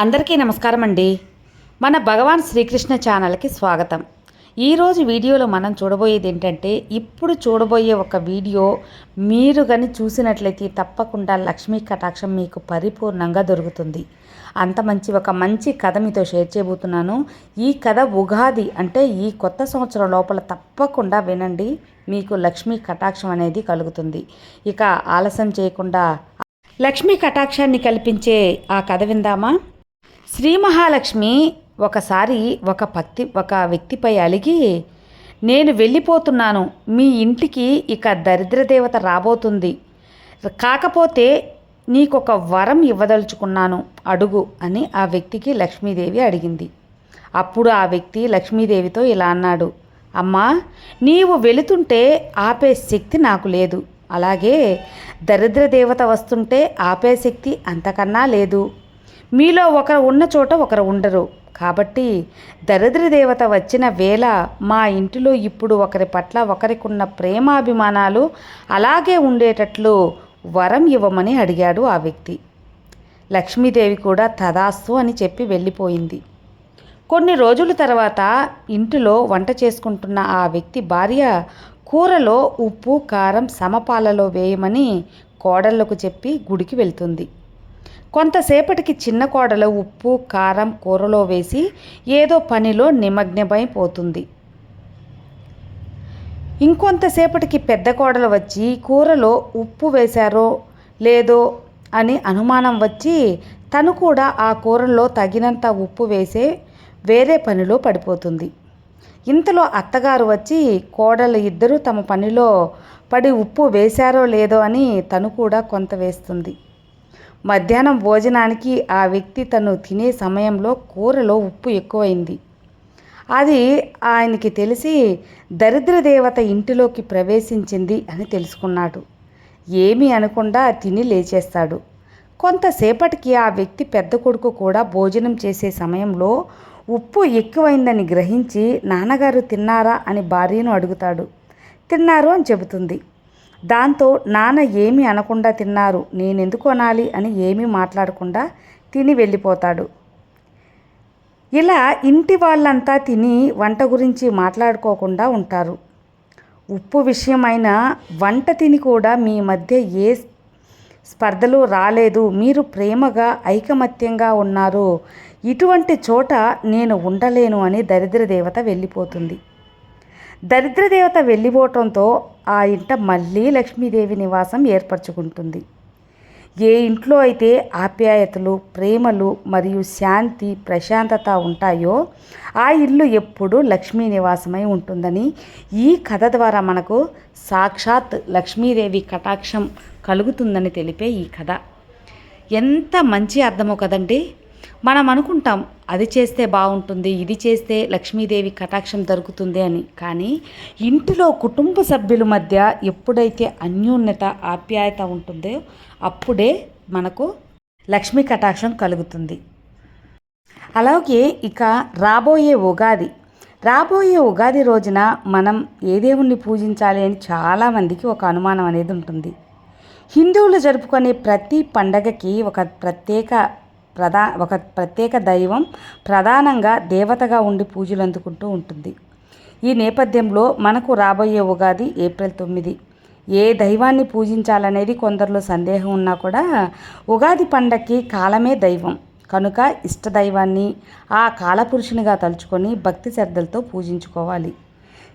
అందరికీ నమస్కారం అండి మన భగవాన్ శ్రీకృష్ణ ఛానల్కి స్వాగతం. ఈరోజు వీడియోలో మనం చూడబోయేది ఏంటంటే ఇప్పుడు చూడబోయే ఒక వీడియో మీరు కానీ చూసినట్లయితే తప్పకుండా లక్ష్మీ కటాక్షం మీకు పరిపూర్ణంగా దొరుకుతుంది. అంత మంచి ఒక మంచి కథ మీతో షేర్ చేయబోతున్నాను. ఈ కథ ఉగాది అంటే ఈ కొత్త సంవత్సరం లోపల తప్పకుండా వినండి. మీకు లక్ష్మీ కటాక్షం అనేది కలుగుతుంది. ఇక ఆలస్యం చేయకుండా లక్ష్మీ కటాక్షాన్ని కల్పించే ఆ కథ విందామా? శ్రీ మహాలక్ష్మి ఒకసారి ఒక పత్తి ఒక వ్యక్తిపై అలిగి నేను వెళ్ళిపోతున్నాను. మీ ఇంటికి ఇక దరిద్ర దేవత రాబోతుంది. కాకపోతే నీకొక వరం ఇవ్వదలుచుకున్నాను. అడుగు అని ఆ వ్యక్తికి లక్ష్మీదేవి అడిగింది. అప్పుడు ఆ వ్యక్తి లక్ష్మీదేవితో ఇలా అన్నాడు అమ్మా నీవు వెళుతుంటే ఆపే శక్తి నాకు లేదు. అలాగే దరిద్ర దేవత వస్తుంటే ఆపే శక్తి అంతకన్నా లేదు. మీలో ఒకరు ఉన్న చోట ఒకరు ఉండరు. కాబట్టి దరిద్ర దేవత వచ్చిన వేళ మా ఇంటిలో ఇప్పుడు ఒకరి పట్ల ఒకరికున్న ప్రేమాభిమానాలు అలాగే ఉండేటట్లు వరం ఇవ్వమని అడిగాడు ఆ వ్యక్తి. లక్ష్మీదేవి కూడా తదాస్తు అని చెప్పి వెళ్ళిపోయింది. కొన్ని రోజుల తర్వాత ఇంటిలో వంట చేసుకుంటున్న ఆ వ్యక్తి భార్య కూరలో ఉప్పు కారం సమపాలలో వేయమని కోడళ్ళకు చెప్పి గుడికి వెళ్తుంది. కొంతసేపటికి చిన్న కోడలు ఉప్పు కారం కూరలో వేసి ఏదో పనిలో నిమగ్నమై పోతుంది. ఇంకొంతసేపటికి పెద్ద కోడలు వచ్చి కూరలో ఉప్పు వేశారో లేదో? అని అనుమానం వచ్చి తను కూడా ఆ కూరలో తగినంత ఉప్పు వేసే వేరే పనిలో పడిపోతుంది. ఇంతలో అత్తగారు వచ్చి కోడలు ఇద్దరూ తమ పనిలో పడి ఉప్పు వేశారో లేదో? అని తను కూడా కొంత వేస్తుంది. మధ్యాహ్నం భోజనానికి ఆ వ్యక్తి తను తినే సమయంలో కూరలో ఉప్పు ఎక్కువైంది. అది ఆయనకి తెలిసి దరిద్ర దేవత ఇంటిలోకి ప్రవేశించింది అని తెలుసుకున్నాడు. ఏమీ అనకుండా తిని లేచేస్తాడు. కొంతసేపటికి ఆ వ్యక్తి పెద్ద కొడుకు కూడా భోజనం చేసే సమయంలో ఉప్పు ఎక్కువైందని గ్రహించి నాన్నగారు తిన్నారా? అని భార్యను అడుగుతాడు. తిన్నారు అని చెబుతుంది. దాంతో నాన్న ఏమీ అనకుండా తిన్నారు నేనెందుకు అనాలి అని ఏమీ మాట్లాడకుండా తిని వెళ్ళిపోతాడు. ఇలా ఇంటి వాళ్ళంతా తిని వంట గురించి మాట్లాడుకోకుండా ఉంటారు. ఉప్పు విషయమైన వంట తిని కూడా మీ మధ్య ఏ స్పర్ధలు రాలేదు మీరు ప్రేమగా ఐకమత్యంగా ఉన్నారు. ఇటువంటి చోట నేను ఉండలేను అని దరిద్ర దేవత వెళ్ళిపోతుంది. దరిద్రదేవత వెళ్ళిపోవటంతో ఆ ఇంట మళ్ళీ లక్ష్మీదేవి నివాసం ఏర్పరచుకుంటుంది. ఏ ఇంట్లో అయితే ఆప్యాయతలు ప్రేమలు మరియు శాంతి ప్రశాంతత ఉంటాయో ఆ ఇల్లు ఎప్పుడూ లక్ష్మీ నివాసమై ఉంటుందని ఈ కథ ద్వారా మనకు సాక్షాత్ లక్ష్మీదేవి కటాక్షం కలుగుతుందని తెలిపే ఈ కథ. ఎంత మంచి అర్థమో కదండి? మనం అనుకుంటాం అది చేస్తే బాగుంటుంది ఇది చేస్తే లక్ష్మీదేవి కటాక్షం దొరుకుతుంది అని. కానీ ఇంటిలో కుటుంబ సభ్యుల మధ్య ఎప్పుడైతే అన్యోన్యత ఆప్యాయత ఉంటుందో అప్పుడే మనకు లక్ష్మీ కటాక్షం కలుగుతుంది. అలాగే ఇక రాబోయే ఉగాది. రాబోయే ఉగాది రోజున మనం ఏ దేవుణ్ణి పూజించాలి అని చాలామందికి ఒక అనుమానం అనేది ఉంటుంది. హిందువులు జరుపుకునే ప్రతి పండగకి ఒక ప్రత్యేక ప్రధా ఒక ప్రత్యేక దైవం ప్రధానంగా దేవతగా ఉండి పూజలు అందుకుంటూ ఉంటుంది. ఈ నేపథ్యంలో మనకు రాబోయే ఉగాది ఏప్రిల్ తొమ్మిది. ఏ దైవాన్ని పూజించాలనేది కొందరిలో సందేహం ఉన్నా కూడా ఉగాది పండక్కి కాలమే దైవం. కనుక ఇష్టదైవాన్ని ఆ కాలపురుషునిగా తలుచుకొని భక్తి శ్రద్ధలతో పూజించుకోవాలి.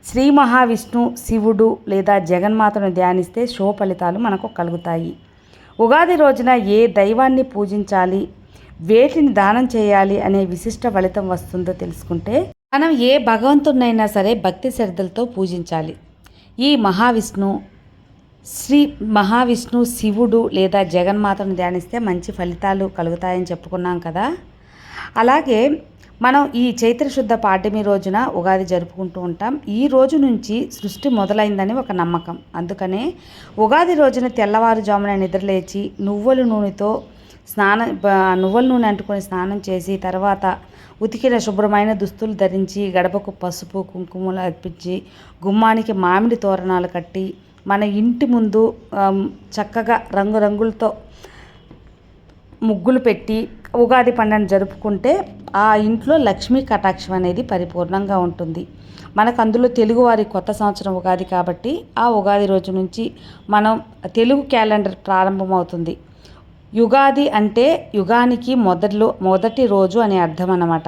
శ్రీ మహావిష్ణు శివుడు లేదా జగన్మాతను ధ్యానిస్తే శుభ ఫలితాలు మనకు కలుగుతాయి. ఉగాది రోజున ఏ దైవాన్ని పూజించాలి? వేటిని దానం చేయాలి అనే విశిష్ట ఫలితం వస్తుందో తెలుసుకుంటే మనం ఏ భగవంతునైనా సరే భక్తి శ్రద్ధలతో పూజించాలి. ఈ మహావిష్ణు శ్రీ మహావిష్ణు శివుడు లేదా జగన్మాతను ధ్యానిస్తే మంచి ఫలితాలు కలుగుతాయని చెప్పుకున్నాం కదా. అలాగే మనం ఈ చైత్రశుద్ధ పాఠమి రోజున ఉగాది జరుపుకుంటూ ఉంటాం. ఈ రోజు నుంచి సృష్టి మొదలైందని ఒక నమ్మకం. అందుకనే ఉగాది రోజున తెల్లవారుజామున నిద్రలేచి నువ్వుల నూనెతో స్నానం నువ్వుల నూనె అంటుకొని స్నానం చేసి తర్వాత ఉతికిన శుభ్రమైన దుస్తులు ధరించి గడపకు పసుపు కుంకుమలు అర్పించి గుమ్మానికి మామిడి తోరణాలు కట్టి మన ఇంటి ముందు చక్కగా రంగురంగులతో ముగ్గులు పెట్టి ఉగాది పండుగను జరుపుకుంటే ఆ ఇంట్లో లక్ష్మీ కటాక్షం అనేది పరిపూర్ణంగా ఉంటుంది. మనకు అందులో తెలుగువారి కొత్త సంవత్సరం ఉగాది కాబట్టి ఆ ఉగాది రోజు నుంచి మనం తెలుగు క్యాలెండర్ ప్రారంభమవుతుంది. యుగాది అంటే యుగానికి మొదట్లో మొదటి రోజు అనే అర్థం అన్నమాట.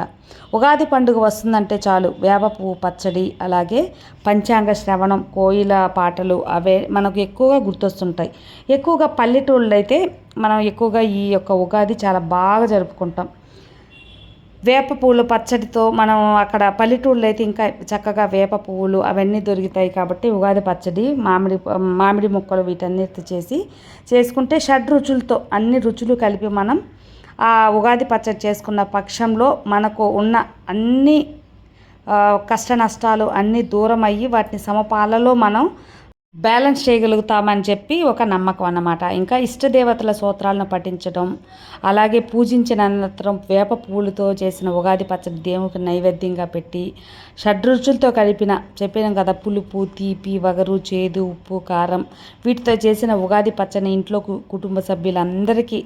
ఉగాది పండుగ వస్తుందంటే చాలు. వేప పువ్వు పచ్చడి అలాగే పంచాంగ శ్రవణం కోయిల పాటలు అవే మనకు ఎక్కువగా గుర్తొస్తుంటాయి. ఎక్కువగా పల్లెటూళ్ళు అయితే మనం ఎక్కువగా ఈ యొక్క ఉగాది చాలా బాగా జరుపుకుంటాం. వేప పువ్వులు పచ్చడితో మనం అక్కడ పల్లెటూళ్ళు అయితే ఇంకా చక్కగా వేప పువ్వులు అవన్నీ దొరుకుతాయి కాబట్టి ఉగాది పచ్చడి మామిడి మామిడి ముక్కలు వీటన్నిటి చేసి చేసుకుంటే షడ్ రుచులతో అన్ని రుచులు కలిపి మనం ఆ ఉగాది పచ్చడి చేసుకున్న పక్షంలో మనకు ఉన్న అన్ని కష్ట నష్టాలు అన్నీ దూరం అయ్యి వాటిని సమపాలలో మనం బ్యాలెన్స్ చేయగలుగుతామని చెప్పి ఒక నమ్మకం అన్నమాట. ఇంకా ఇష్టదేవతల సూత్రాలను పఠించడం అలాగే పూజించిన అనంతరం వేప పువ్వులతో చేసిన ఉగాది పచ్చడి దేవునికి నైవేద్యంగా పెట్టి షడ్రుచులతో కలిపిన చెప్పినాం కదా పులుపు తీపి వగరు చేదు ఉప్పు కారం వీటితో చేసిన ఉగాది పచ్చడి ఇంట్లో కుటుంబ సభ్యులందరికీ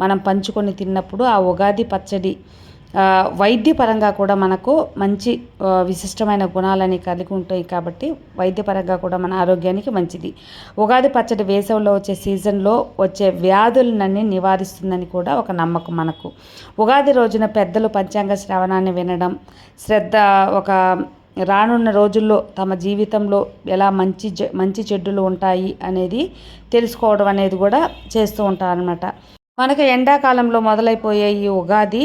మనం పంచుకొని తిన్నప్పుడు ఆ ఉగాది పచ్చడి వైద్యపరంగా కూడా మనకు మంచి విశిష్టమైన గుణాలని కలిగి ఉంటాయి కాబట్టి వైద్యపరంగా కూడా మన ఆరోగ్యానికి మంచిది. ఉగాది పచ్చడి వేసవిలో వచ్చే సీజన్లో వచ్చే వ్యాధులన్నీ నివారిస్తుందని కూడా ఒక నమ్మకం మనకు. ఉగాది రోజున పెద్దలు పంచాంగ శ్రవణాన్ని వినడం శ్రద్ధ ఒక రానున్న రోజుల్లో తమ జీవితంలో ఎలా మంచి మంచి చెడ్డులు ఉంటాయి అనేది తెలుసుకోవడం అనేది కూడా చేస్తూ ఉంటారు అనమాట మనకు ఎండాకాలంలో మొదలైపోయే ఈ ఉగాది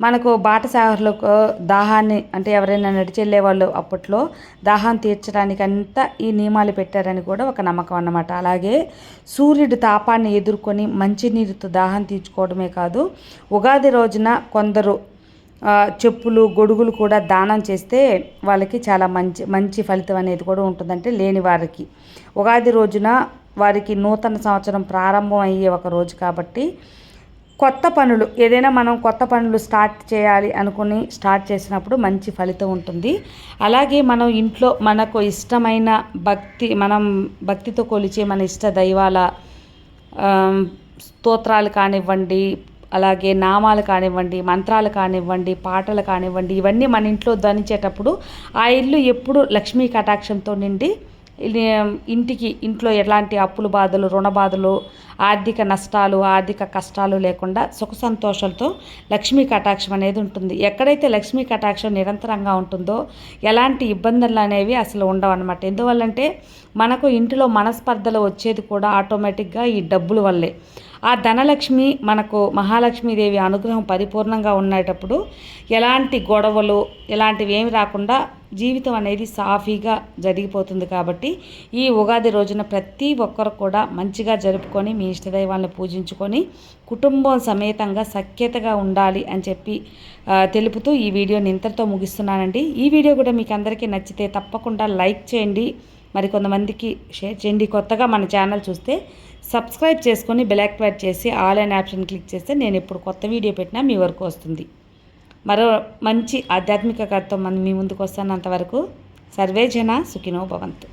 మనకు బాటసారులకు దాహాన్ని అంటే ఎవరైనా నడిచెళ్ళే వాళ్ళు అప్పట్లో దాహం తీర్చడానికి అంతా ఈ నియమాలు పెట్టారని కూడా ఒక నమ్మకం అన్నమాట. అలాగే సూర్యుడి తాపాన్ని ఎదుర్కొని మంచినీరుతో దాహం తీర్చుకోవడమే కాదు ఉగాది రోజున కొందరు చెప్పులు గొడుగులు కూడా దానం చేస్తే వాళ్ళకి చాలా మంచి మంచి ఫలితం అనేది కూడా ఉంటుందంటే లేని వారికి. ఉగాది రోజున వారికి నూతన సంవత్సరం ప్రారంభం అయ్యే ఒక రోజు కాబట్టి కొత్త పనులు ఏదైనా మనం కొత్త పనులు స్టార్ట్ చేయాలి అనుకుని స్టార్ట్ చేసినప్పుడు మంచి ఫలితం ఉంటుంది. అలాగే మనం ఇంట్లో మనకు ఇష్టమైన భక్తి మనం భక్తితో కొలిచే మన ఇష్ట దైవాల స్తోత్రాలు కానివ్వండి అలాగే నామాలు కానివ్వండి మంత్రాలు కానివ్వండి పాటలు కానివ్వండి ఇవన్నీ మన ఇంట్లో ధ్వనించేటప్పుడు ఆ ఇల్లు ఎప్పుడు లక్ష్మీ కటాక్షంతో నిండి ఇంటికి ఇంట్లో ఎలాంటి అప్పుల బాధలు రుణ బాధలు ఆర్థిక నష్టాలు ఆర్థిక కష్టాలు లేకుండా సుఖ సంతోషాలతో లక్ష్మీ కటాక్షం అనేది ఉంటుంది. ఎక్కడైతే లక్ష్మీ కటాక్షం నిరంతరంగా ఉంటుందో ఎలాంటి ఇబ్బందులు అనేవి అసలు ఉండవు అనమాట ఎందువల్లంటే మనకు ఇంటిలో మనస్పర్ధలు వచ్చేది కూడా ఆటోమేటిక్గా ఈ డబ్బుల వల్లే. ఆ ధనలక్ష్మి మనకు మహాలక్ష్మీదేవి అనుగ్రహం పరిపూర్ణంగా ఉండేటప్పుడు ఎలాంటి గొడవలు ఇలాంటివి ఏమి రాకుండా జీవితం అనేది సాఫీగా జరిగిపోతుంది కాబట్టి ఈ ఉగాది రోజున ప్రతి ఒక్కరు కూడా మంచిగా జరుపుకొని మీ ఇష్టదైవాన్ని పూజించుకొని కుటుంబం సమేతంగా సఖ్యతగా ఉండాలి అని చెప్పి తెలుపుతూ ఈ వీడియోని ఇంతటితో ముగిస్తున్నానండి. ఈ వీడియో కూడా మీకు అందరికీ నచ్చితే తప్పకుండా లైక్ చేయండి. మరి కొంతమందికి షేర్ చేయండి కొత్తగా మన ఛానల్ చూస్తే సబ్స్క్రైబ్ చేసుకొని బ్లాక్వైట్ చేసి ఆల్ అండ్ ఆప్షన్ క్లిక్ చేస్తే నేను ఇప్పుడు కొత్త వీడియో పెట్టినా మీ వరకు వస్తుంది. మరో మంచి ఆధ్యాత్మిక కథతో మనం మీ ముందుకు వస్తాను సర్వే జన సుఖినో భవంతు.